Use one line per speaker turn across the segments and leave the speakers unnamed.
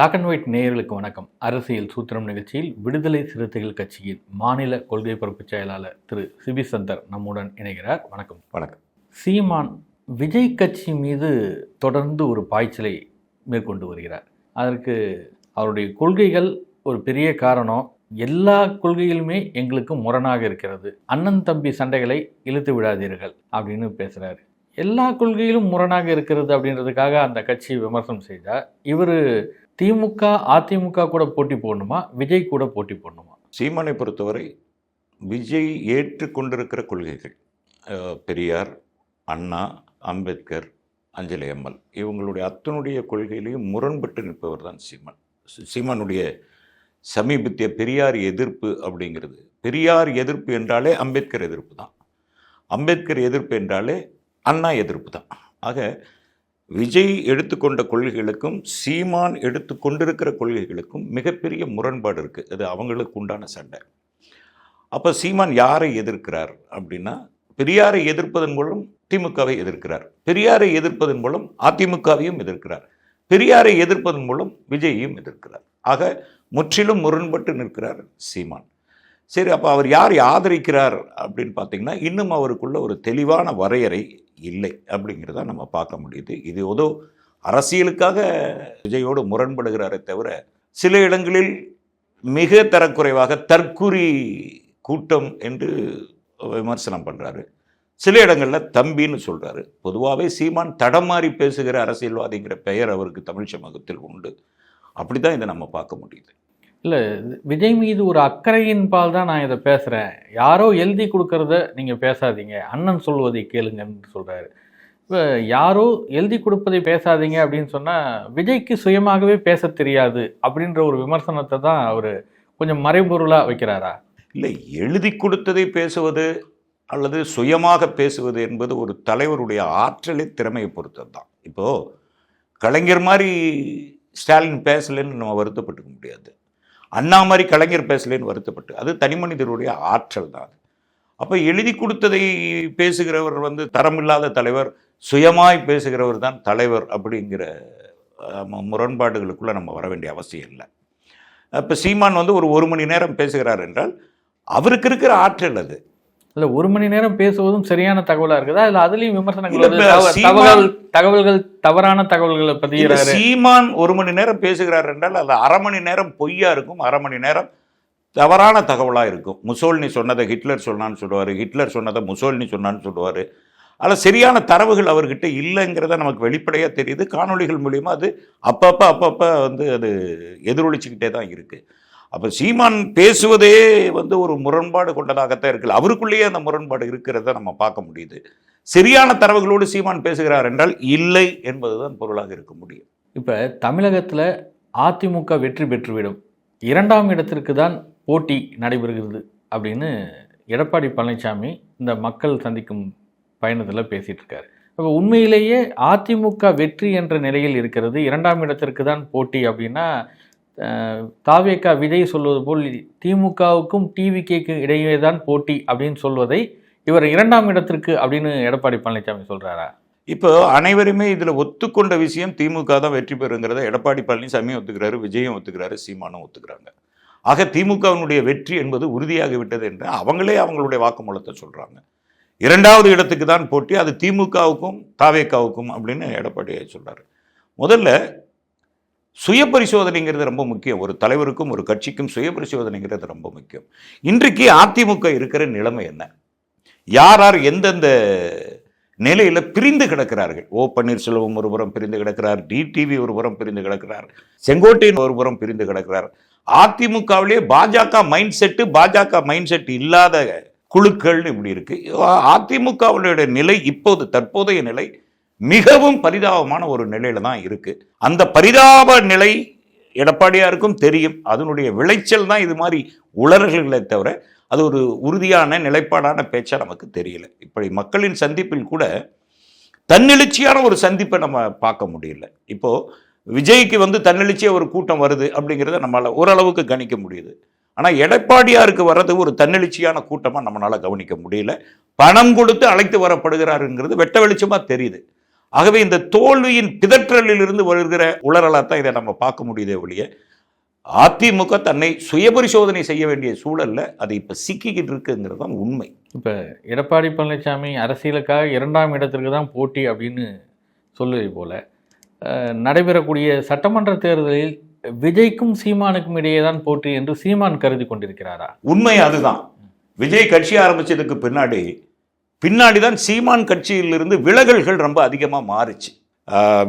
Black and white நேயர்களுக்கு வணக்கம். அரசியல் சூத்திரம் நிகழ்ச்சியில் விடுதலை சிறுத்தைகள் கட்சியின் மாநில கொள்கை பொறுப்பு செயலாளர் திரு சிபி சந்தர் நம்முடன் இணைகிறார். வணக்கம்.
வணக்கம்.
சீமான் விஜய் கட்சி மீது தொடர்ந்து ஒரு பாய்ச்சலை மேற்கொண்டு வருகிறார். அதற்கு அவருடைய கொள்கைகள் ஒரு பெரிய காரணம். எல்லா கொள்கைகளுமே எங்களுக்கு முரணாக இருக்கிறது. அண்ணன் தம்பி சண்டைகளை இழுத்து விடாதீர்கள் அப்படின்னு பேசுகிறாரு எல்லா கொள்கையிலும் முரணாக இருக்கிறது அப்படின்றதுக்காக அந்த கட்சி விமர்சனம் செய்தால் இவர் திமுக அதிமுக கூட போட்டி போடணுமா? விஜய் கூட போட்டி போடணுமா?
சீமானை பொறுத்தவரை விஜய் ஏற்றுக்கொண்டிருக்கிற கொள்கைகள் பெரியார் அண்ணா அம்பேத்கர் அஞ்சலி அம்மல் இவங்களுடைய அத்தனுடைய கொள்கையிலையும் முரண்பட்டு நிற்பவர் தான் சீமான் சீமானுடைய சமீபத்திய பெரியார் எதிர்ப்பு அப்படிங்கிறது பெரியார் எதிர்ப்பு என்றாலே அம்பேத்கர் எதிர்ப்பு தான். அம்பேத்கர் எதிர்ப்பு என்றாலே அண்ணா எதிர்ப்பு தான். ஆக விஜய் எடுத்துக்கொண்ட கொள்கைகளுக்கும் சீமான் எடுத்து கொண்டிருக்கிற கொள்கைகளுக்கும் மிகப்பெரிய முரண்பாடு இருக்குது அது அவங்களுக்கு உண்டான சண்டை. அப்போ சீமான் யாரை எதிர்க்கிறார் அப்படின்னா பெரியாரை எதிர்ப்பதன் மூலம் திமுகவை எதிர்க்கிறார். பெரியாரை எதிர்ப்பதன் மூலம் அதிமுகவையும் எதிர்க்கிறார். பெரியாரை எதிர்ப்பதன் மூலம் விஜயையும் எதிர்க்கிறார். ஆக முற்றிலும் முரண்பட்டு நிற்கிறார் சீமான். சரி அப்போ அவர் யாரை ஆதரிக்கிறார் அப்படின்னு பார்த்தீங்கன்னா இன்னும் அவருக்குள்ள ஒரு தெளிவான வரையறை இல்லை அப்படிங்கிறத நம்ம பார்க்க முடியுது. இது ஏதோ அரசியலுக்காக விஜயோடு முரண்படுகிறாரே தவிர சில இடங்களில் மிக தரக்குறைவாக தற்குறி கூட்டம் என்று விமர்சனம் பண்ணுறாரு சில இடங்களில் தம்பின்னு சொல்கிறாரு பொதுவாகவே சீமான் தடமாறி பேசுகிற அரசியல்வாதிங்கிற பெயர் அவருக்கு தமிழ் சமூகத்தில் உண்டு. அப்படி தான் இதை நம்ம பார்க்க முடியுது.
இல்லை விஜய் மீது ஒரு அக்கறையின் பால் தான் நான் இதை பேசுகிறேன் யாரோ எழுதி கொடுக்கறத நீங்கள் பேசாதீங்க. அண்ணன் சொல்வதை கேளுங்கன்னு சொல்கிறாரு இப்போ யாரோ எழுதி கொடுப்பதை பேசாதீங்க அப்படின்னு சொன்னால் விஜய்க்கு சுயமாகவே பேச தெரியாது அப்படின்ற ஒரு விமர்சனத்தை தான் அவர் கொஞ்சம் மறைபொருளாக வைக்கிறாரா?
இல்லை எழுதி கொடுத்ததை பேசுவது அல்லது சுயமாக பேசுவது என்பது ஒரு தலைவருடைய ஆற்றலை திறமையை பொறுத்தது தான். இப்போது கலைஞர் மாதிரி ஸ்டாலின் பேசலைன்னு நம்ம வருத்தப்பட்டுக்க முடியாது. அண்ணா மாதிரி கலைஞர் பேசலேன்னு வருத்தப்பட்டு அது தனி மனிதருடைய ஆற்றல் தான் அது. அப்போ எழுதி கொடுத்ததை பேசுகிறவர் வந்து தரமில்லாத தலைவர் சுயமாய் பேசுகிறவர் தான் தலைவர் அப்படிங்கிற முரண்பாடுகளுக்குள்ளே நம்ம வர வேண்டிய அவசியம் இல்லை. இப்போ சீமான் வந்து ஒரு ஒரு மணி நேரம் பேசுகிறார் என்றால் அவருக்கு இருக்கிற ஆற்றல் அது.
இல்லை ஒரு மணி நேரம் பேசுவதும் சரியான தகவலாக இருக்குதா? இல்லை அதுலேயும் விமர்சனங்கள் தகவல் தகவல்கள் தவறான தகவல்களை பதிகிறாரு.
சீமான் ஒரு மணி நேரம் பேசுகிறார் என்றால் அது அரை மணி நேரம் பொய்யா இருக்கும் அரை மணி நேரம் தவறான தகவலாக இருக்கும். முசோல்னி சொன்னதை ஹிட்லர் சொன்னான்னு சொல்லுவார் ஹிட்லர் சொன்னதை முசோல்னி சொன்னான்னு சொல்லுவார். அதில் சரியான தரவுகள் அவர்கிட்ட இல்லைங்கிறத நமக்கு வெளிப்படையாக தெரியுது. காணொளிகள் மூலியமாக அது அப்பப்போ அப்பப்போ வந்து அது எதிரொலிச்சுக்கிட்டே தான் இருக்குது அப்போ சீமான் பேசுவதே வந்து ஒரு முரண்பாடு கொண்டதாகத்தான் இருக்குல்ல அவருக்குள்ளேயே அந்த முரண்பாடு இருக்கிறத நம்ம பார்க்க முடியுது. சரியான தரவுகளோடு சீமான் பேசுகிறார் என்றால் இல்லை என்பதுதான் பொருளாக இருக்க முடியும்.
இப்போ தமிழகத்தில் அதிமுக வெற்றி பெற்றுவிடும். இரண்டாம் இடத்திற்கு தான் போட்டி நடைபெறுகிறது அப்படின்னு எடப்பாடி பழனிசாமி இந்த மக்கள் சந்திக்கும் பயணத்தில் பேசிகிட்டு இருக்காரு. இப்போ உண்மையிலேயே அதிமுக வெற்றி என்ற நிலையில் இருக்கிறது இரண்டாம் இடத்திற்கு தான் போட்டி அப்படின்னா அஹ், தாவேகா விஜய் சொல்வது போல் திமுகவுக்கும் டிவிகேக்கு இடையே தான் போட்டி அப்படின்னு சொல்வதை இவர் இரண்டாம் இடத்திற்கு அப்படின்னு எடப்பாடி பழனிசாமி சொல்கிறாரா
இப்போ அனைவருமே இதில் ஒத்துக்கொண்ட விஷயம் திமுக தான் வெற்றி பெறுங்கிறத எடப்பாடி பழனிசாமியும் ஒத்துக்கிறாரு விஜயம் ஒத்துக்கிறாரு சீமானும் ஒத்துக்கிறாங்க. ஆக திமுகவினுடைய வெற்றி என்பது உறுதியாகிவிட்டது என்று அவங்களே அவங்களுடைய வாக்குமூலத்தை சொல்கிறாங்க இரண்டாவது இடத்துக்கு தான் போட்டி அது திமுகவுக்கும் தாவேக்காவுக்கும் அப்படின்னு எடப்பாடி சொல்கிறாரு முதல்ல சுய பரிசோதனைங்கிறது ரொம்ப முக்கியம். ஒரு தலைவருக்கும் ஒரு கட்சிக்கும் சுய பரிசோதனைங்கிறது ரொம்ப முக்கியம். இன்றைக்கு அதிமுக இருக்கிற நிலைமை என்ன? யார் யார் எந்தெந்த நிலையில் பிரிந்து கிடக்கிறார்கள்? ஓ பன்னீர்செல்வம் ஒரு புறம் பிரிந்து கிடக்கிறார் டிடிவி ஒரு புறம் பிரிந்து கிடக்கிறார் செங்கோட்டையின் ஒரு புறம் பிரிந்து கிடக்கிறார். அதிமுகவிலே BJP mind set BJP mind set இல்லாத குழுக்கள்னு இப்படி இருக்கு. அதிமுகவுடைய நிலை இப்போது தற்போதைய நிலை மிகவும் பரிதாபமான ஒரு நிலையில தான் இருக்கு. அந்த பரிதாப நிலை எடப்பாடியாருக்கும் தெரியும். அதனுடைய விளைச்சல் தான் இது மாதிரி உளறல்களை தவிர அது ஒரு உறுதியான நிலைப்பாடான பேச்சா நமக்கு தெரியல. இப்படி மக்களின் சந்திப்பில் கூட தன்னெழுச்சியான ஒரு சந்திப்பை நம்ம பார்க்க முடியல. இப்போ விஜய்க்கு வந்து தன்னெழுச்சியாக ஒரு கூட்டம் வருது அப்படிங்கிறத நம்மளால் ஓரளவுக்கு கணிக்க முடியுது. ஆனால் எடப்பாடியாருக்கு வர்றது ஒரு தன்னெழுச்சியான கூட்டமாக நம்மளால் கவனிக்க முடியல. பணம் கொடுத்து அழைத்து வரப்படுகிறாருங்கிறது வெட்ட வெளிச்சமாக தெரியுது. ஆகவே இந்த தோல்வியின் பிதற்றலில் இருந்து வருகிற உளறலாக தான் இதை நம்ம பார்க்க முடியுதே ஒழிய அதிமுக தன்னை சுயபரிசோதனை செய்ய வேண்டிய சூழல்ல அது இப்ப சிக்கிக்கிட்டு இருக்குங்கிறது தான் உண்மை.
இப்போ எடப்பாடி பழனிசாமி அரசியலுக்காக இரண்டாம் இடத்திற்கு தான் போட்டி அப்படின்னு சொல்லுவதை போல நடைபெறக்கூடிய சட்டமன்ற தேர்தலில் விஜய்க்கும் சீமானுக்கும் இடையே தான் போட்டி என்று சீமான் கருதி கொண்டிருக்கிறாரா?
உண்மை அதுதான். விஜய் கட்சி ஆரம்பிச்சதுக்கு பின்னாடி பின்னாடி தான் சீமான் கட்சியிலிருந்து விலகல்கள் ரொம்ப அதிகமாக மாறுச்சு.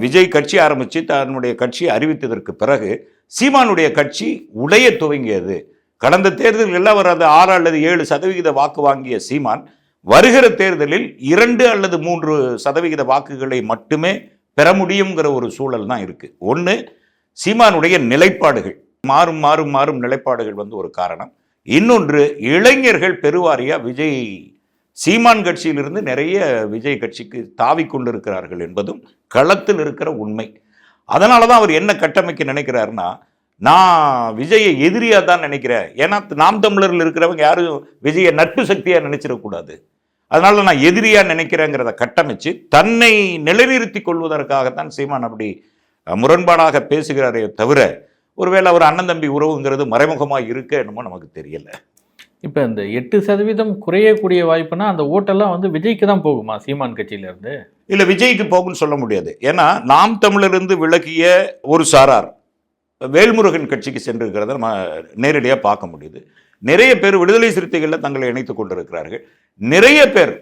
விஜய் கட்சி ஆரம்பித்து தன்னுடைய கட்சியை அறிவித்ததற்கு பிறகு சீமானுடைய கட்சி உடைய துவங்கியது. கடந்த தேர்தலில் அவர் அந்த ஆறு அல்லது ஏழு சதவிகித வாக்கு வாங்கிய சீமான் வருகிற தேர்தலில் இரண்டு அல்லது மூன்று சதவிகித வாக்குகளை மட்டுமே பெற முடியுங்கிற ஒரு சூழல் தான் இருக்குது ஒன்று சீமானுடைய நிலைப்பாடுகள். மாறும் மாறும் மாறும் நிலைப்பாடுகள் வந்து ஒரு காரணம். இன்னொன்று இளைஞர்கள் பெருவாரியாக விஜய் சீமான் கட்சியிலிருந்து நிறைய விஜய் கட்சிக்கு தாவி கொண்டிருக்கிறார்கள் என்பதும் களத்தில் இருக்கிற உண்மை. அதனால தான் அவர் என்ன கட்டமைக்க நினைக்கிறாருன்னா நான் விஜயை எதிரியாக தான் நினைக்கிறேன். ஏன்னா நாம் தமிழரில் இருக்கிறவங்க யாரும் விஜயை நட்பு சக்தியாக நினைச்சிடக்கூடாது. அதனால நான் எதிரியாக நினைக்கிறேங்கிறத கட்டமைச்சு தன்னை நிலைநிறுத்தி கொள்வதற்காகத்தான் சீமான் அப்படி முரண்பாடாக பேசுகிறாரே தவிர ஒருவேளை அவர் அண்ணன் தம்பி உறவுங்கிறது மறைமுகமாக இருக்க என்னமோ நமக்கு தெரியலை.
இப்போ இந்த எட்டு சதவீதம் குறையக்கூடிய வாய்ப்புனா அந்த ஓட்டெல்லாம் வந்து விஜய்க்கு தான் போகுமா சீமான் கட்சியிலேருந்து?
இல்லை விஜய்க்கு போகும்னு சொல்ல முடியாது. ஏன்னா நாம் தமிழரிருந்து விலகிய ஒரு சாரார் வேல்முருகன் கட்சிக்கு சென்றிருக்கிறத நம்ம நேரடியாக பார்க்க முடியுது. நிறைய பேர் விடுதலை சிறுத்தைகளில் தங்களை இணைத்து கொண்டிருக்கிறார்கள். நிறைய பேர்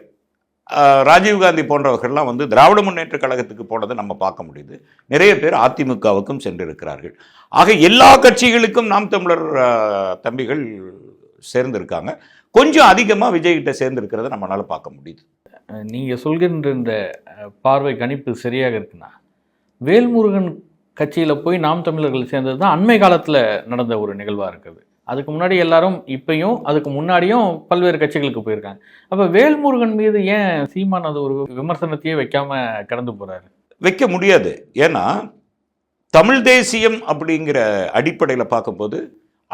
ராஜீவ்காந்தி போன்றவர்கள்லாம் வந்து திராவிட முன்னேற்ற கழகத்துக்கு போனதை நம்ம பார்க்க முடியுது. நிறைய பேர் அதிமுகவுக்கும் சென்றிருக்கிறார்கள். ஆக எல்லா கட்சிகளுக்கும் நாம் தமிழர் தம்பிகள் சேர்ந்திருக்காங்க. கொஞ்சம் அதிகமாக விஜய்கிட்ட சேர்ந்திருக்கிறத நம்மளால பார்க்க முடியுது.
அஹ், நீங்க சொல்கின்ற இந்த பார்வை கணிப்பு சரியாக இருக்குன்னா வேல்முருகன் கட்சியில போய் நாம் தமிழர்கள் சேர்ந்தது தான் அண்மை காலத்துல நடந்த ஒரு நிகழ்வா இருக்குது. அதுக்கு முன்னாடி எல்லாரும் இப்பயும் அதுக்கு முன்னாடியும் பல்வேறு கட்சிகளுக்கு போயிருக்காங்க. அப்ப வேல்முருகன் மீது ஏன் சீமான் அது ஒரு விமர்சனத்தையே வைக்காம கடந்து போறாரு?
வைக்க முடியாது. ஏன்னா தமிழ் தேசியம் அப்படிங்கிற அடிப்படையில் பார்க்கும்போது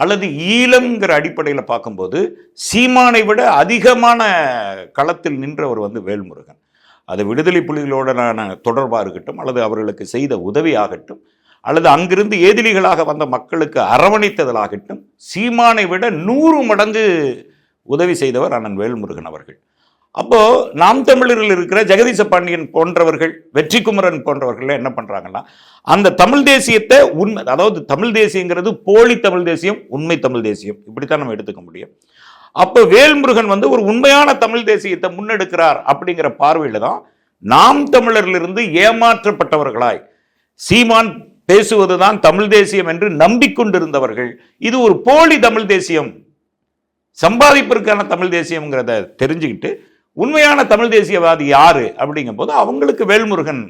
அல்லது ஈழம்ங்கிற அடிப்படையில் பார்க்கும்போது சீமானை விட அதிகமான களத்தில் நின்றவர் வந்து வேல்முருகன். அது விடுதலை புலிகளோடனான தொடர்பாக இருக்கட்டும் அல்லது அவர்களுக்கு செய்த உதவி ஆகட்டும் அல்லது அங்கிருந்து ஏதிலிகளாக வந்த மக்களுக்கு அரவணைத்ததலாகட்டும் சீமானை விட நூறு மடங்கு உதவி செய்தவர் அண்ணன் வேல்முருகன் அவர்கள். அப்போ நாம் தமிழரில் இருக்கிற ஜெகதீச பாண்டியன் போன்றவர்கள் வெற்றி குமரன் போன்றவர்கள் என்ன பண்றாங்கன்னா அந்த தமிழ் தேசியத்தை உண்மை அதாவது தமிழ் தேசியங்கிறது போலி தமிழ் தேசியம் உண்மை தமிழ் தேசியம். இப்படித்தான் நம்ம எடுத்துக்க முடியும். அப்போ வேல்முருகன் வந்து ஒரு உண்மையான தமிழ் தேசியத்தை முன்னெடுக்கிறார் அப்படிங்கிற பார்வையில் தான் நாம் தமிழரிலிருந்து ஏமாற்றப்பட்டவர்களாய் சீமான் பேசுவதுதான் தமிழ் தேசியம் என்று நம்பிக்கொண்டிருந்தவர்கள். இது ஒரு போலி தமிழ் தேசியம். சம்பாதிப்பிற்கான தமிழ் தேசியம்ங்கிறத தெரிஞ்சுக்கிட்டு உண்மையான தமிழ் தேசியவாதி யாரு அப்படிங்கும்போது அவங்களுக்கு வேல்முருகன்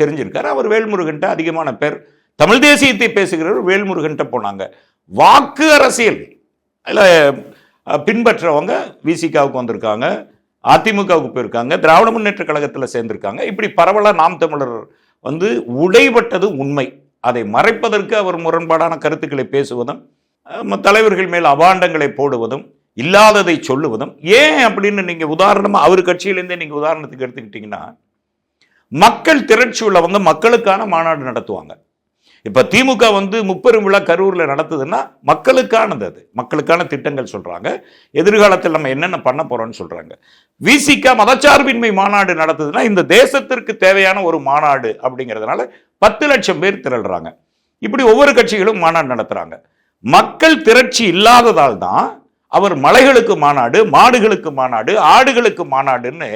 தெரிஞ்சிருக்காரு. அவர் வேல்முருகன்ட்ட அதிகமான பேர் தமிழ் தேசியத்தை பேசுகிறவர் வேல்முருகன்ட்ட போனாங்க. வாக்கு அரசியல் அதில் பின்பற்றவங்க விசிகாவுக்கு வந்திருக்காங்க அதிமுகவுக்கு போயிருக்காங்க திராவிட முன்னேற்ற கழகத்தில் சேர்ந்திருக்காங்க. இப்படி பரவலாக நாம் தமிழர் வந்து உடைபட்டது உண்மை. அதை மறைப்பதற்கு அவர் முரண்பாடான கருத்துக்களை பேசுவதும் தலைவர்கள் மேல் அபாண்டங்களை போடுவதும் இல்லாததை சொல்லுவதும் ஏன் அப்படின்னு நீங்கள் உதாரணமாக அவர் கட்சியிலேருந்தே நீங்கள் உதாரணத்துக்கு எடுத்துக்கிட்டிங்கன்னா மக்கள் திரட்சி வந்து மக்களுக்கான மாநாடு நடத்துவாங்க. இப்போ திமுக வந்து முப்பெரும் விழா கரூரில் நடத்துதுன்னா மக்களுக்கானது அது. மக்களுக்கான திட்டங்கள் சொல்கிறாங்க எதிர்காலத்தில் நம்ம என்னென்ன பண்ண போகிறோம்னு சொல்கிறாங்க விசிக மதச்சார்பின்மை மாநாடு நடத்துதுன்னா இந்த தேசத்திற்கு தேவையான ஒரு மாநாடு அப்படிங்கிறதுனால பத்து லட்சம் பேர் திரள்றாங்க. இப்படி ஒவ்வொரு கட்சிகளும் மாநாடு நடத்துகிறாங்க மக்கள் திரட்சி இல்லாததால் தான் அவர் மலைகளுக்கு மாநாடு மாடுகளுக்கு மாநாடு ஆடுகளுக்கு மாநாடுன்னு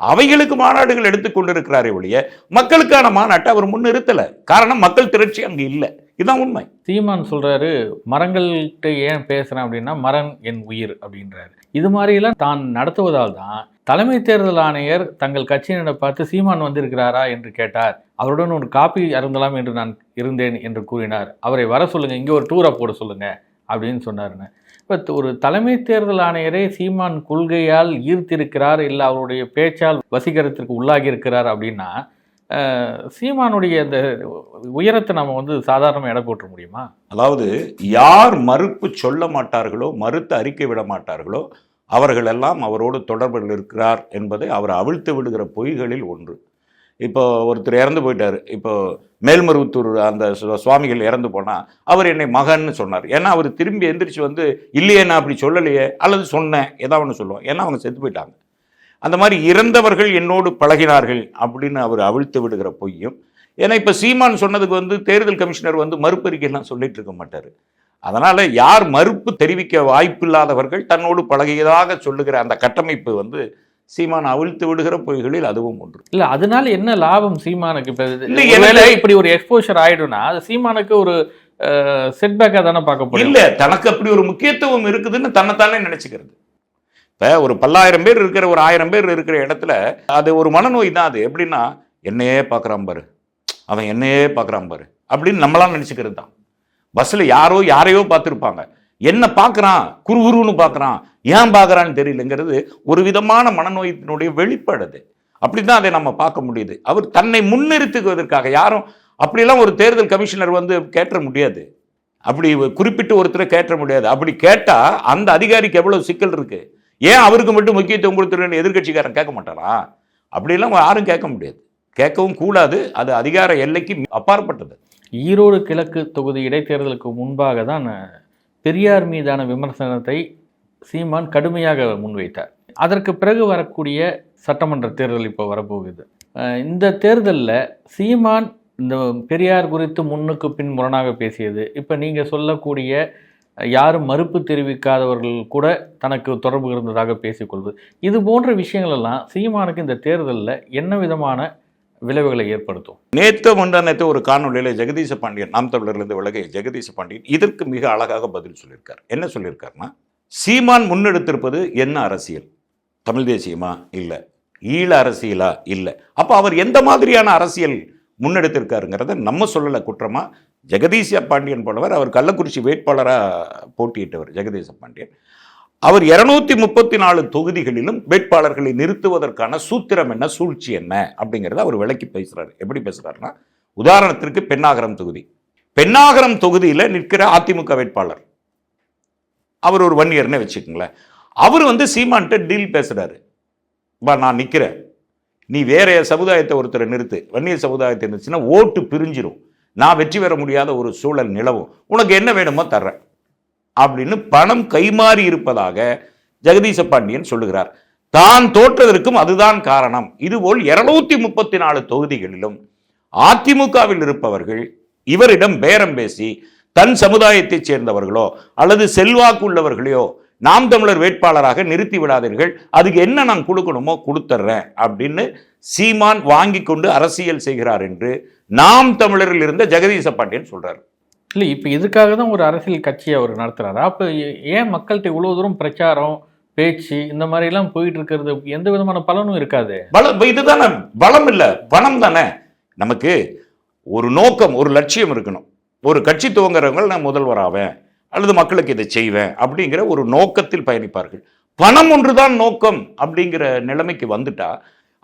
அவைகளுக்கு மாநாடுகள் எடுத்துக்கொண்டிருக்கிறாரே ஒழிய மக்களுக்கான மாநாட்டை அவர் முன்னிறுத்தலை. காரணம் மக்கள் திரட்சி அங்கே இல்லை. இதுதான் உண்மை.
சீமான் சொல்றாரு மரங்கள்கிட்ட ஏன் பேசுறேன் அப்படின்னா மரம் என் உயிர் அப்படின்றாரு. இது மாதிரிலாம் தான் நடத்துவதால் தான் தலைமை தேர்தல் ஆணையர் தங்கள் கட்சியினரை பார்த்து சீமான் வந்திருக்கிறாரா? என்று கேட்டார். அவருடன் ஒரு காப்பி அருந்தலாம் என்று நான் இருந்தேன் என்று கூறினார். அவரை வர சொல்லுங்க இங்கே ஒரு டூரை போட சொல்லுங்க அப்படின்னு சொன்னாருன்னு. இப்போ ஒரு தலைமை தேர்தல் ஆணையரே சீமான் கொள்கையால் ஈர்த்திருக்கிறார் இல்லை அவருடைய பேச்சால் வசீகரத்திற்கு உள்ளாகி இருக்கிறார் அப்படின்னா சீமானுடைய அந்த உயரத்தை நம்ம வந்து சாதாரணமாக எடை போட்டு முடியுமா?
அதாவது யார் மறுப்பு சொல்ல மாட்டார்களோ மறுத்து அறிக்கை விட மாட்டார்களோ அவர்களெல்லாம் அவரோடு தொடர்பில் இருக்கிறார் என்பதை அவர் அவிழ்த்து விடுகிற பொய்களில் ஒன்று. இப்போ ஒருத்தர் இறந்து போயிட்டாரு. இப்போ மேல்மருவத்தூர் அந்த சுவாமிகள் இறந்து போனால் அவர் என்னை மகன்னு சொன்னார். ஏன்னா அவர் திரும்பி எந்திரிச்சு வந்து இல்லையே நான் அப்படி சொல்லலையே அல்லது சொன்னேன் ஏதாவது ஒன்று சொல்லுவோம். ஏன்னா அவங்க செத்து போயிட்டாங்க. அந்த மாதிரி இறந்தவர்கள் என்னோடு பழகினார்கள் அப்படின்னு அவர் அவிழ்த்து விடுகிற பொய்யும். ஏன்னா இப்போ சீமான் சொன்னதுக்கு வந்து தேர்தல் கமிஷனர் வந்து மறுப்பறிக்கைலாம் சொல்லிட்டு இருக்க மாட்டார். அதனால் யார் மறுப்பு தெரிவிக்க வாய்ப்பில்லாதவர்கள் தன்னோடு பழகியதாக சொல்லுகிற அந்த கட்டமைப்பு வந்து சீமான் அவிழ்த்து விடுகிற பொய்களில் அதுவும் ஒன்று.
இல்ல அதனால என்ன லாபம் சீமானுக்கு? இப்ப இப்படி ஒரு எக்ஸ்போஷர் ஆயிடும்னா அது சீமானுக்கு ஒரு செட்பேக்கா தானே பார்க்க முடியும்
இல்ல தனக்கு அப்படி ஒரு முக்கியத்துவம் இருக்குதுன்னு தன்னைத்தானே நினைச்சுக்கிறது. இப்ப ஒரு பல்லாயிரம் பேர் இருக்கிற ஒரு ஆயிரம் பேர் இருக்கிற இடத்துல அது ஒரு மனநோய் தான் அது. எப்படின்னா என்னையே பார்க்கறான் பாரு. அவன் என்னையே பார்க்கறான் பாரு. அப்படின்னு நம்மளாம் நினைச்சுக்கிறது தான். பஸ்ல யாரோ யாரையோ பார்த்துருப்பாங்க. என்ன பார்க்கறான்? குறுகுருன்னு பார்க்குறான். ஏன் பார்க்குறான்னு தெரியலங்கிறது ஒரு விதமான மனநோயினுடைய வெளிப்பாடு அது. அப்படிதான் அதை நம்ம பார்க்க முடியுது. அவர் தன்னை முன்னிறுத்துவதற்காக யாரும் அப்படிலாம் ஒரு தேர்தல் கமிஷனர் வந்து கேட்ட முடியாது. அப்படி குறிப்பிட்டு ஒருத்தரை கேட்ட முடியாது. அப்படி கேட்டால் அந்த அதிகாரிக்கு எவ்வளோ சிக்கல் இருக்குது ஏன் அவருக்கு மட்டும் முக்கியத்துவம் கொடுத்துருன்னு எதிர்கட்சிக்காரன் கேட்க மாட்டாரா? அப்படிலாம் யாரும் கேட்க முடியாது. கேட்கவும் கூடாது. அது அதிகார எல்லைக்கு அப்பாற்பட்டது.
ஈரோடு கிழக்கு தொகுதி இடைத்தேர்தலுக்கு முன்பாக தான் பெரியார் மீதான விமர்சனத்தை சீமான் கடுமையாக முன்வைத்தார். அதற்கு பிறகு வரக்கூடிய சட்டமன்ற தேர்தல் இப்போ வரப்போகுது. இந்த தேர்தலில் சீமான் இந்த பெரியார் குறித்து முன்னுக்கு பின் முரணாக பேசியது. இப்போ நீங்கள் சொல்லக்கூடிய யாரும் மறுப்பு தெரிவிக்காதவர்கள் கூட தனக்கு தொடர்பு இருந்ததாக பேசிக்கொள்வது. இது போன்ற விஷயங்களெல்லாம் சீமானுக்கு இந்த தேர்தலில் என்ன விதமான விளைவுகளை ஏற்படுத்தும்.
நேத்து முந்தா ஒரு காணொலியில் ஜெகதீச பாண்டியன் நாம் தமிழர்லேருந்து விலகிய ஜெகதீச பாண்டியன் இதற்கு மிக அழகாக பதில் சொல்லியிருக்கார். என்ன சொல்லியிருக்காருன்னா சீமான் முன்னெடுத்திருப்பது என்ன அரசியல்? தமிழ் தேசியமா? இல்லை. ஈழ அரசியலா? இல்லை. அப்போ அவர் எந்த மாதிரியான அரசியல் முன்னெடுத்திருக்காருங்கிறத நம்ம சொல்லலை குற்றமாக ஜெகதீச பாண்டியன் போலவர் அவர் கள்ளக்குறிச்சி வேட்பாளராக போட்டியிட்டவர் ஜெகதீச பாண்டியன். அவர் இருநூத்தி முப்பத்தி நாலு தொகுதிகளிலும் வேட்பாளர்களை நிறுத்துவதற்கான சூத்திரம் என்ன சூழ்ச்சி என்ன அப்படிங்கிறத அவர் விளக்கி பேசுறாரு. எப்படி பேசுறாருன்னா உதாரணத்திற்கு பெண்ணாகரம் தொகுதி. பெண்ணாகரம் தொகுதியில் நிற்கிற அதிமுக வேட்பாளர். அவர் ஒரு வன்னியர்னு வச்சுக்கோங்களேன். அவர் வந்து சீமான்ட்ட டீல் பேசுறாரு. பா நான் நிற்கிறேன் நீ வேற சமுதாயத்தை ஒருத்தரை நிறுத்து. வன்னியர் சமுதாயத்தை இருந்துச்சுன்னா ஓட்டு பிரிஞ்சிரும். நான் வெற்றி பெற முடியாத ஒரு சூழல் நிலவும். உனக்கு என்ன வேணுமோ தர்றேன். அப்படின்னு பணம் கைமாறி இருப்பதாக ஜெகதீச பாண்டியன் சொல்லுகிறார். தான் தோற்றதற்கும் அதுதான் காரணம். இதுபோல் இருநூத்தி முப்பத்தி நாலு தொகுதிகளிலும் அதிமுகவில் இருப்பவர்கள் இவரிடம் பேரம் பேசி தன் சமுதாயத்தைச் சேர்ந்தவர்களோ அல்லது செல்வாக்கு உள்ளவர்களையோ நாம் தமிழர் வேட்பாளராக நிறுத்தி விடாதீர்கள். அதுக்கு என்ன நான் கொடுக்கணுமோ கொடுத்துட்றேன் அப்படின்னு சீமான் வாங்கி கொண்டு அரசியல் செய்கிறார் என்று நாம் தமிழரில் இருந்த ஜெகதீச பாண்டியன் சொல்றார்.
இல்லை இப்போ இதுக்காக தான் ஒரு அரசியல் கட்சியை அவர் நடத்துறாரு? அப்போ ஏன் மக்கள்கிட்ட இவ்வளோ தூரம் பிரச்சாரம் பேச்சு இந்த மாதிரிலாம் போயிட்டு இருக்கிறது எந்த விதமான பலனும் இருக்காது.
பலம் இதுதானே பலம் இல்லை பணம் தானே. நமக்கு ஒரு நோக்கம் ஒரு லட்சியம் இருக்கணும். ஒரு கட்சி துவங்குறவங்க நான் முதல்வராவேன் அல்லது மக்களுக்கு இதை செய்வேன் அப்படிங்கிற ஒரு நோக்கத்தில் பயணிப்பார்கள். பணம் ஒன்றுதான் நோக்கம் அப்படிங்கிற நிலைமைக்கு வந்துட்டா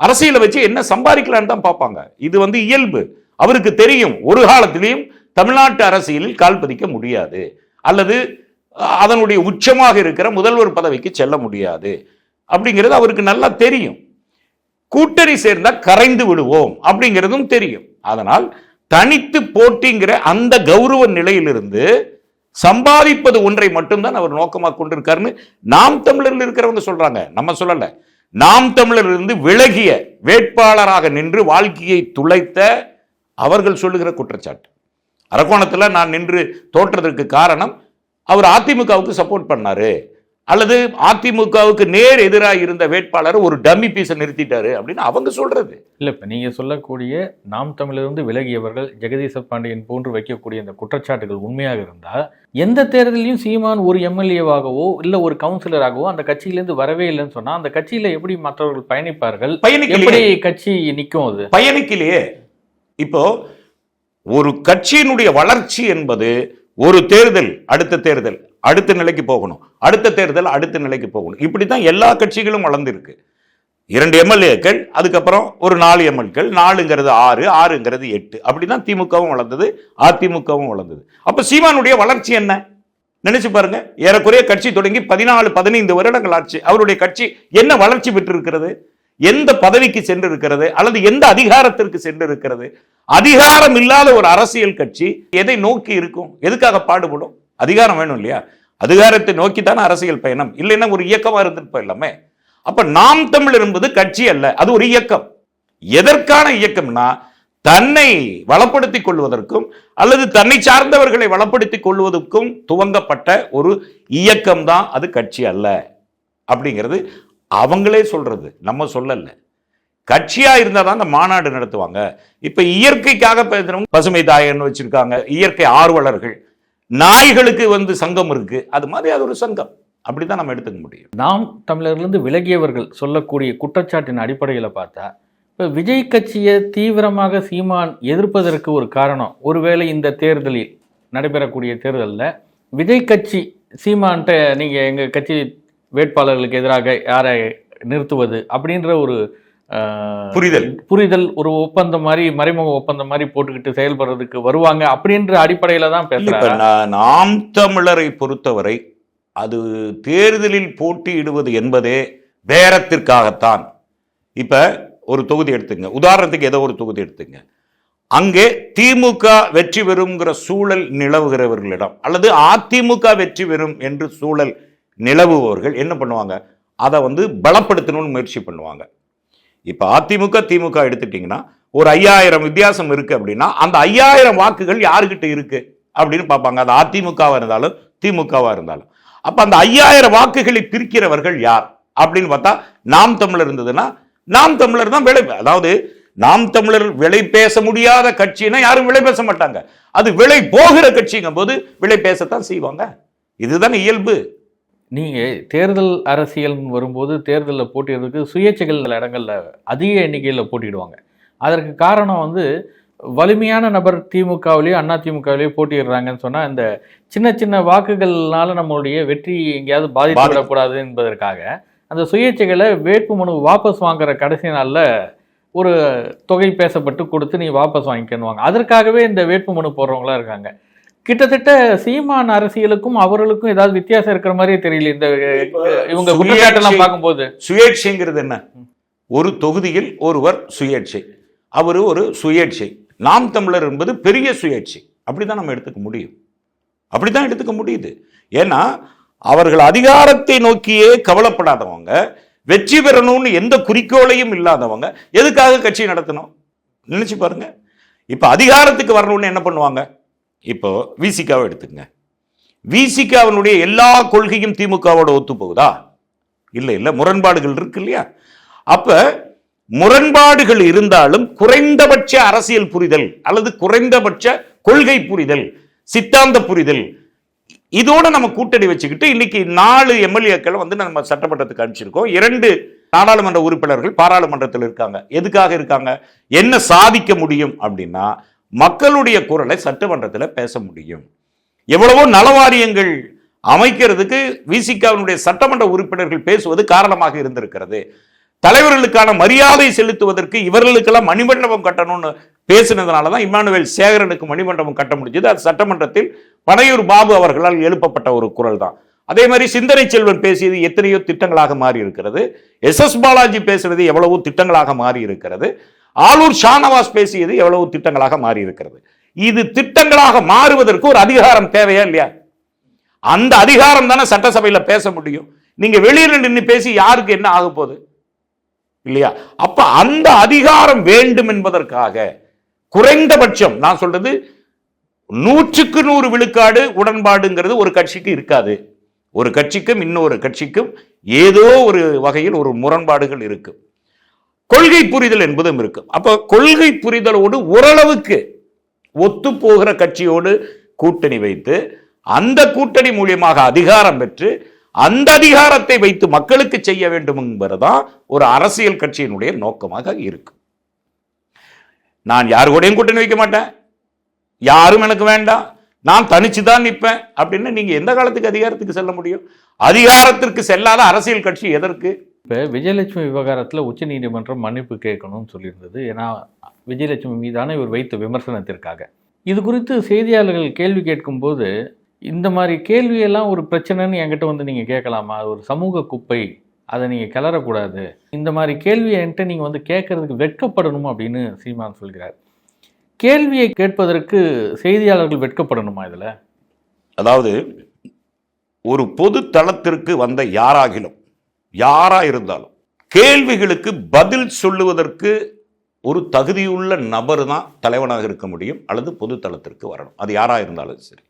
அரசியலை வச்சு என்ன சம்பாதிக்கலான்னு தான் பார்ப்பாங்க. இது வந்து இயல்பு. அவருக்கு தெரியும் ஒரு காலத்திலையும் தமிழ்நாட்டு அரசியலில் கால் பதிக்க முடியாது. அல்லது அதனுடைய உச்சமாக இருக்கிற முதல்வர் பதவிக்கு செல்ல முடியாது. அப்படிங்கிறது அவருக்கு நல்லா தெரியும். கூட்டணி சேர்ந்தால் கரைந்து விடுவோம் அப்படிங்கிறதும் தெரியும். அதனால் தனித்து போட்டிங்கிற அந்த கௌரவ நிலையிலிருந்து சம்பாதிப்பது ஒன்றை மட்டும்தான் அவர் நோக்கமாக கொண்டிருக்காருன்னு நாம் தமிழரில் இருக்கிறவங்க சொல்றாங்க. நம்ம சொல்லல. நாம் தமிழரில் இருந்து விலகிய வேட்பாளராக நின்று வாழ்க்கையை துளைத்த அவர்கள் சொல்லுகிற குற்றச்சாட்டு. அரக்கோணத்தில் நான் நின்று தோற்றதற்கு காரணம் அவர் அதிமுகவுக்கு சப்போர்ட் பண்ணாரு. அல்லது அதிமுகவுக்கு நேர் எதிராக இருந்த வேட்பாளர் ஒரு டம்மி பீஸை நிறுத்திட்டாரு அப்படின்னு அவங்க சொல்றது.
இல்லை இப்போ நீங்கள் சொல்லக்கூடிய நாம் தமிழிலிருந்து விலகியவர்கள் ஜெகதீச பாண்டியன் போன்று வைக்கக்கூடிய இந்த குற்றச்சாட்டுகள் உண்மையாக இருந்தால் எந்த தேர்தலையும் சீமான் ஒரு எம்எல்ஏவாகவோ இல்லை ஒரு கவுன்சிலராகவோ அந்த கட்சியிலேருந்து வரவே இல்லைன்னு சொன்னால் அந்த கட்சியில் எப்படி மற்றவர்கள் பயணிப்பார்கள்?
பயணிக்கலையே.
எப்படி கட்சி நிற்கும் அது?
பயணிக்கலையே. இப்போ ஒரு கட்சியினுடைய வளர்ச்சி என்பது ஒரு தேர்தல் அடுத்த தேர்தல் அடுத்த நிலைக்கு போகணும். அடுத்த தேர்தல் அடுத்த நிலைக்கு போகணும். இப்படி தான் எல்லா கட்சிகளும் வளர்ந்துருக்கு. இரண்டு எம்எல்ஏக்கள் அதுக்கப்புறம் ஒரு நாலு எம்எல்கள் நாலுங்கிறது ஆறு ஆறுங்கிறது எட்டு. அப்படிதான் திமுகவும் வளர்ந்தது அதிமுகவும் வளர்ந்தது. அப்போ சீமானுடைய வளர்ச்சி என்ன? நினைச்சு பாருங்க. ஏறக்குறைய கட்சி தொடங்கி பதினாலு பதினைந்து வருடங்கள் ஆச்சு. அவருடைய கட்சி என்ன வளர்ச்சி பெற்றிருக்கிறது? எந்த பதவிக்கு சென்றிருக்கிறது அல்லது எந்த அதிகாரத்திற்கு சென்று இருக்கிறது அதிகாரம் இல்லாத ஒரு அரசியல் கட்சி எதை நோக்கி இருக்கும்? எதுக்காக பாடுபடும்? அதிகாரம் வேணும் இல்லையா? அதிகாரத்தை நோக்கி தானே அரசியல் பயணம். இல்லைன்னா ஒரு இயக்கமா இருந்துட்டு போயிடலாமே. அப்ப நாம் தமிழ் என்பது கட்சி அல்ல அது ஒரு இயக்கம். எதற்கான இயக்கம்னா தன்னை வளப்படுத்திக் கொள்வதற்கும் அல்லது தன்னை சார்ந்தவர்களை வளப்படுத்திக் கொள்வதற்கும் துவங்கப்பட்ட ஒரு இயக்கம் தான் அது கட்சி அல்ல. அப்படிங்கிறது அவங்களே சொல்றது நம்ம சொல்லல. கட்சியா இருந்தா தான் அந்த மாநாடு நடத்துவாங்க. இப்ப இயற்கைக்காக பேசுறவங்க பசுமை தாயன்னு வச்சிருக்காங்க இயற்கை ஆர்வலர்கள். நாய்களுக்கு வந்து சங்கம் இருக்கு. அது மாதிரி அது ஒரு சங்கம். அப்படிதான் நம்ம எடுத்துக்க முடியும்.
நாம் தமிழர்லேருந்து விலகியவர்கள் சொல்லக்கூடிய குற்றச்சாட்டின் அடிப்படையில் பார்த்தா இப்போ விஜய் கட்சியை தீவிரமாக சீமான் எதிர்ப்பதற்கு ஒரு காரணம் ஒருவேளை இந்த தேர்தலில் நடைபெறக்கூடிய தேர்தலில் விஜய் கட்சி சீமான்ட்ட நீங்கள் எங்கள் கட்சி வேட்பாளர்களுக்கு எதிராக யாரை நிறுத்துவது அப்படின்ற ஒரு
புரிதல்.
புரிதல் ஒரு ஒப்பந்தம் மாதிரி மறைமுக ஒப்பந்தம் மாதிரி போட்டுக்கிட்டு செயல்படுறதுக்கு வருவாங்க அப்படின்ற அடிப்படையில தான் பேசுறாங்க.
நாம் தமிழரை பொறுத்தவரை அது தேர்தலில் போட்டியிடுவது என்பதே பேரத்திற்காகத்தான். இப்ப ஒரு தொகுதி எடுத்துங்க. உதாரணத்துக்கு ஏதோ ஒரு தொகுதி எடுத்துங்க. அங்கே திமுக வெற்றி பெறுங்கிற சூழல் நிலவுகிறவர்களிடம் அல்லது அதிமுக வெற்றி பெறும் என்று சூழல் நிலவுபவர்கள் என்ன பண்ணுவாங்க? அதை வந்து பலப்படுத்தணும்னு முயற்சி பண்ணுவாங்க. இப்போ அதிமுக திமுக எடுத்துட்டிங்கன்னா ஒரு ஐயாயிரம் வித்தியாசம் இருக்குது அப்படின்னா அந்த ஐயாயிரம் வாக்குகள் யாருக்கிட்ட இருக்குது அப்படின்னு பார்ப்பாங்க. அது அதிமுகவாக இருந்தாலும் திமுகவாக இருந்தாலும். அப்போ அந்த ஐயாயிரம் வாக்குகளை பிரிக்கிறவர்கள் யார்? அப்படின்னு பார்த்தா நாம் தமிழர் இருந்ததுன்னா நாம் தமிழர் தான் விலை அதாவது நாம் தமிழர் விலை பேச முடியாத கட்சினா யாரும் விலை பேச மாட்டாங்க. அது விலை போகிற கட்சிங்கும் போது விலை பேசத்தான் செய்வாங்க. இதுதானே இயல்பு.
நீங்க தேர்தல் அரசியல் வரும்போது தேர்தலில் போட்டியிடுறதுக்கு சுயேட்சைகள் இடங்கள்ல அதிக எண்ணிக்கையில் போட்டியிடுவாங்க. அதற்கு காரணம் வந்து வலிமையான நபர் திமுகவிலேயோ அண்ணா திமுகவிலேயோ போட்டியிடுறாங்கன்னு சொன்னா இந்த சின்ன சின்ன வாக்குகள்னால நம்மளுடைய வெற்றி எங்கேயாவது பாதித்து
பாதி-
விடக்கூடாது என்பதற்காக அந்த சுயேட்சைகளை வேட்புமனு வாபஸ் வாங்குற கடைசி நாள்ல ஒரு தொகை பேசப்பட்டு கொடுத்து நீ வாபஸ் வாங்கிக்கணுவாங்க அதற்காகவே இந்த வேட்புமனு போடுறவங்களா இருக்காங்க. கிட்டத்தட்ட சீமான் அரசியலுக்கும் அவர்களுக்கும் ஏதாவது வித்தியாசம் இருக்கிற மாதிரியே தெரியல இந்த இவங்க
சுயேட்சை-
பார்க்கும்போது.
சுயேட்சைங்கிறது என்ன? ஒரு தொகுதியில் ஒருவர் சுயேட்சை. அவர் ஒரு சுயேட்சை. நாம் தமிழர் என்பது பெரிய சுயேட்சை. அப்படிதான் நம்ம எடுத்துக்க முடியும். அப்படிதான் எடுத்துக்க முடியுது. ஏன்னா அவர்கள் அதிகாரத்தை நோக்கியே கவலைப்படாதவங்க வெற்றி பெறணும்னு எந்த குறிக்கோளையும் இல்லாதவங்க எதுக்காக கட்சி நடத்தணும்? நினைச்சு பாருங்க. இப்ப அதிகாரத்துக்கு வரணும்னு என்ன பண்ணுவாங்க? இப்போ விசிகாவை எடுத்துங்க விசிகாவினுடைய எல்லா கொள்கையும் திமுகவோட ஒத்து போகுதா இல்லை இல்லை. முரண்பாடுகள் இருக்கு இல்லையா? அப்ப முரண்பாடுகள் இருந்தாலும் குறைந்தபட்ச அரசியல் புரிதல் அல்லது குறைந்தபட்ச கொள்கை புரிதல் சித்தாந்த புரிதல் இதோட நம்ம கூட்டணி வச்சுக்கிட்டு இன்னைக்கு நாலு எம்எல்ஏக்களை வந்து நம்ம சட்டமன்றத்துக்கு அனுப்பிச்சிருக்கோம். இரண்டு நாடாளுமன்ற உறுப்பினர்கள் பாராளுமன்றத்தில் இருக்காங்க. எதுக்காக இருக்காங்க? என்ன சாதிக்க முடியும் அப்படின்னா மக்களுடைய குரலை சட்டமன்றத்தில் பேச முடியும். எவ்வளவோ நலவாரியங்கள் அமைக்கிறதுக்கு விசிகாவினுடைய சட்டமன்ற உறுப்பினர்கள் பேசுவது காரணமாக இருந்திருக்கிறது. தலைவர்களுக்கான மரியாதை செலுத்துவதற்கு இவர்களுக்கெல்லாம் மணிமண்டபம் கட்டணும்னு பேசினதுனால தான் இம்மானுவேல் சேகரனுக்கு மணிமண்டபம் கட்ட முடிஞ்சது. அது சட்டமன்றத்தில் பனையூர் பாபு அவர்களால் எழுப்பப்பட்ட ஒரு குரல் தான். அதே மாதிரி சிந்தனை செல்வன் பேசியது எத்தனையோ திட்டங்களாக மாறி இருக்கிறது எஸ் எஸ் பாலாஜி பேசுறது எவ்வளவோ திட்டங்களாக மாறி இருக்கிறது ஆலூர் ஷானவாஸ் பேசியது எவ்வளவு திட்டங்களாக மாறி இருக்கிறது இது திட்டங்களாக மாறுவதற்கு ஒரு அதிகாரம் தேவையா இல்லையா? அந்த அதிகாரம் தானே சட்டசபையில் பேச முடியும். நீங்க வெளியில் நின்று பேசி யாருக்கு என்ன ஆக போகுது? இல்லையா? அப்ப அந்த அதிகாரம் வேண்டும் என்பதற்காக குறைந்தபட்சம் நான் சொல்றது நூற்றுக்கு நூறு விழுக்காடு உடன்பாடுங்கிறது ஒரு கட்சிக்கு இருக்காது. ஒரு கட்சிக்கும் இன்னொரு கட்சிக்கும் ஏதோ ஒரு வகையில் ஒரு முரண்பாடுகள் இருக்கும் கொள்கை புரிதல் என்பதும் இருக்கும் அப்ப கொள்கை புரிதலோடு ஓரளவுக்கு ஒத்து போகிற கட்சியோடு கூட்டணி வைத்து அந்த கூட்டணி மூலியமாக அதிகாரம் பெற்று அந்த அதிகாரத்தை வைத்து மக்களுக்கு செய்ய வேண்டும் என்பதுதான் ஒரு அரசியல் கட்சியினுடைய நோக்கமாக இருக்கும் நான் யார் கூடயும் கூட்டணி வைக்க மாட்டேன். யாரும் எனக்கு வேண்டாம். நான் தனிச்சு தான் நிற்பேன் அப்படின்னு நீங்க எந்த காலத்துக்கு அதிகாரத்துக்கு செல்ல முடியும்? அதிகாரத்திற்கு செல்லாத அரசியல் கட்சி எதற்கு?
இப்போ விஜயலட்சுமி விவகாரத்தில் உச்சநீதிமன்றம் மன்னிப்பு கேட்கணும்னு சொல்லியிருந்தது. ஏன்னா விஜயலட்சுமி மீதான இவர் வைத்த விமர்சனத்திற்காக. இது குறித்து செய்தியாளர்கள் கேள்வி கேட்கும்போது இந்த மாதிரி கேள்வியெல்லாம் ஒரு பிரச்சனைன்னு என்கிட்ட வந்து நீங்கள் கேட்கலாமா? அது ஒரு சமூக குப்பை. அதை நீங்கள் கிளறக்கூடாது. இந்த மாதிரி கேள்வியை என்கிட்ட நீங்கள் வந்து கேட்கறதுக்கு வெட்கப்படணும் அப்படின்னு சீமான் சொல்கிறார். கேள்வியை கேட்பதற்கு செய்தியாளர்கள் வெட்கப்படணுமா இதில்?
அதாவது ஒரு பொது தளத்திற்கு வந்த யாராகிலும் யாரா இருந்தாலும் கேள்விகளுக்கு பதில் சொல்லுவதற்கு ஒரு தகுதியுள்ள நபர் தான் தலைவனாக இருக்க முடியும் அல்லது பொது தளத்திற்கு வரணும். அது யாராக இருந்தாலும் சரி.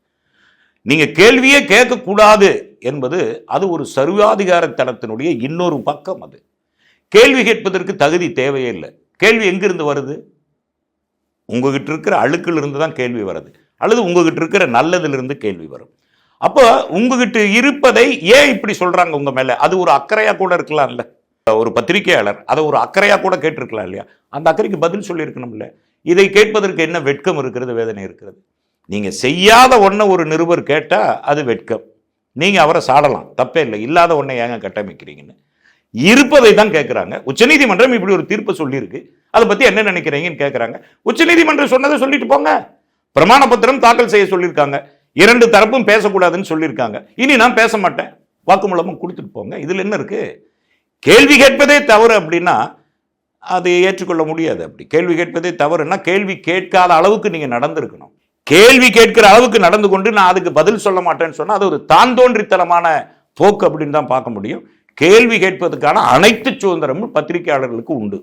நீங்கள் கேள்வியே கேட்கக்கூடாது என்பது அது ஒரு சர்வாதிகார தளத்தினுடைய இன்னொரு பக்கம் அது. கேள்வி கேட்பதற்கு தகுதி தேவையே இல்லை. கேள்வி எங்கிருந்து வருது? உங்ககிட்ட இருக்கிற அழுக்கிலிருந்து தான் கேள்வி வருது. அல்லது உங்ககிட்ட இருக்கிற நல்லதிலிருந்து கேள்வி வரும். அப்போ உங்ககிட்ட இருப்பதை ஏன் இப்படி சொல்றாங்க உங்க மேல? அது ஒரு அக்கறையா கூட இருக்கலாம்ல. ஒரு பத்திரிகையாளர் அதை ஒரு அக்கறையா கூட கேட்டிருக்கலாம் இல்லையா? அந்த அக்கறைக்கு பதில் சொல்லியிருக்கணும்ல. இதை கேட்பதற்கு என்ன வெட்கம் இருக்கிறது வேதனை இருக்கிறது? நீங்க செய்யாத ஒன்றை ஒரு நிருபர் கேட்டா அது வெட்கம். நீங்க அவரை சாடலாம். தப்பே இல்லை. இல்லாத ஒன்றை ஏங்க கட்டமைக்கிறீங்கன்னு. இருப்பதை தான் கேட்குறாங்க உச்சநீதிமன்றம் இப்படி ஒரு தீர்ப்பு சொல்லியிருக்கு. அதை பத்தி என்ன நினைக்கிறீங்கன்னு கேட்குறாங்க உச்சநீதிமன்றம் சொன்னதை சொல்லிட்டு போங்க. பிரமாண பத்திரம் தாக்கல் செய்ய சொல்லியிருக்காங்க. இரண்டு தரப்பும் பேசக்கூடாதுன்னு சொல்லியிருக்காங்க. இனி நான் பேச மாட்டேன். வாக்குமூலமும் கொடுத்துட்டு போங்க. இதுல என்ன இருக்கு? கேள்வி கேட்பதே தவறு அப்படின்னா அதை ஏற்றுக்கொள்ள முடியாது அப்படி. கேள்வி கேட்பதே தவறுன்னா கேள்வி கேட்காத அளவுக்கு நீங்க நடந்திருக்கணும். கேள்வி கேட்கிற அளவுக்கு நடந்து கொண்டு நான் அதுக்கு பதில் சொல்ல மாட்டேன்னு சொன்னா அது ஒரு தான் தோன்றித்தனமான போக்கு அப்படின்னு தான் பார்க்க முடியும். கேள்வி கேட்பதற்கான அனைத்து சுதந்திரமும் பத்திரிகையாளர்களுக்கு உண்டு.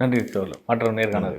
நன்றி தோழர் மற்ற நேர்காணல்.